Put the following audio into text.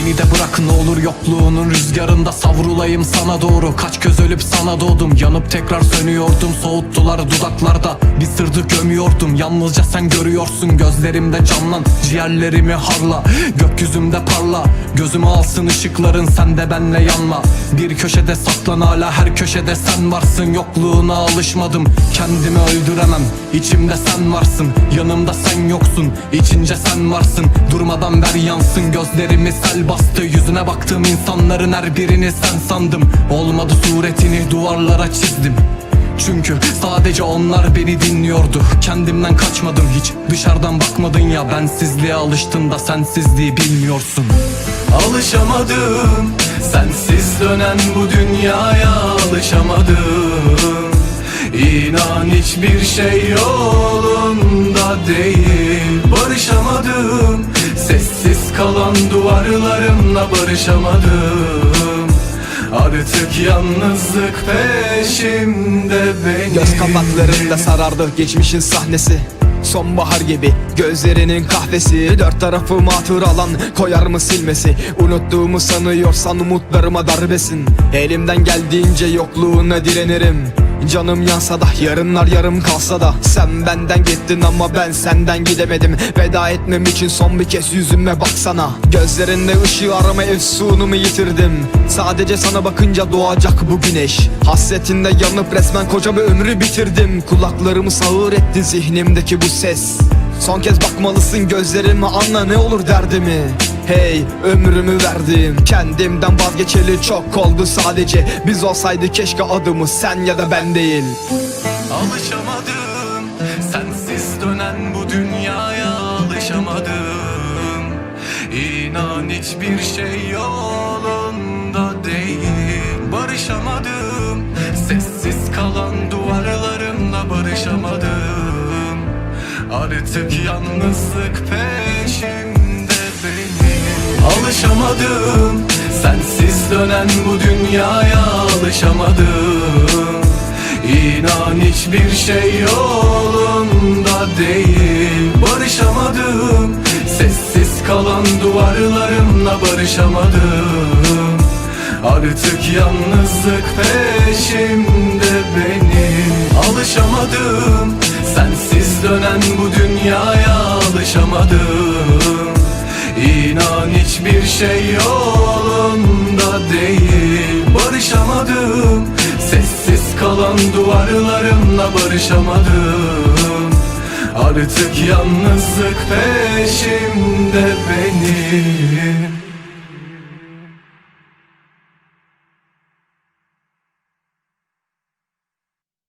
Beni de bırak ne olur yokluğunun rüzgarında savrulayım sana doğru. Kaç göz ölüp sana doğdum. Yanıp tekrar sönüyordum. Soğuttular dudaklarda. Bir sırdı gömüyordum. Yalnızca sen görüyorsun. Gözlerimde canlan. Ciğerlerimi harla. Gökyüzümde parla. Gözümü alsın ışıkların. Sen de benle yanma. Bir köşede saklan hala. Her köşede sen varsın. Yokluğuna alışmadım. Kendimi öldüremem. İçimde sen varsın. Yanımda sen yoksun. İçince sen varsın. Durmadan ver yansın. Gözlerimi sel bastı. Yüzüne baktığım insanların her birini sen sandım. Olmadı suretini duvarlara çizdim. Çünkü sadece onlar beni dinliyordu. Kendimden kaçmadım hiç. Dışarıdan bakmadın ya Bensizliğe alıştın da sensizliği bilmiyorsun. Alışamadım. Sensiz dönen bu dünyaya alışamadım. İnan hiçbir şey yolunda değil. Barışamadım kalan duvarlarımla barışamadım. Artık yalnızlık peşimde benim. Göz kapaklarında sarardı geçmişin sahnesi. Sonbahar gibi gözlerinin kahvesi. Dört tarafım hatır alan koyar mı silmesi. Unuttuğumu sanıyorsan umutlarıma darbesin. Elimden geldiğince yokluğuna direnirim Canım yansa da yarınlar yarım kalsa da Sen benden gittin ama ben senden gidemedim Veda etmem için son bir kez yüzüme baksana Gözlerinde ışığı arama efsunumu yitirdim Sadece sana bakınca doğacak bu güneş Hasretinde yanıp resmen koca bir ömrü bitirdim Kulaklarımı sağır etti zihnimdeki bu ses Son kez bakmalısın gözlerime anla ne olur derdimi Hey ömrümü verdim. Kendimden vazgeçeli çok oldu sadece. Biz olsaydı keşke adımız sen ya da ben değil. Alışamadım. Sensiz dönen bu dünyaya alışamadım. İnan hiçbir şey yolunda değil. Barışamadım. Sessiz kalan duvarlarımla barışamadım. Artık yalnızlık benim Alışamadım. Sensiz dönen bu dünyaya alışamadım. İnan hiçbir şey yolunda değil. Barışamadım. Sessiz kalan duvarlarımla barışamadım. Artık yalnızlık peşimde benim Alışamadım. Sensiz dönen bu dünyaya alışamadım İnan hiçbir şey yolunda değil. Barışamadım. Sessiz kalan duvarlarımla barışamadım. Artık yalnızlık peşimde benim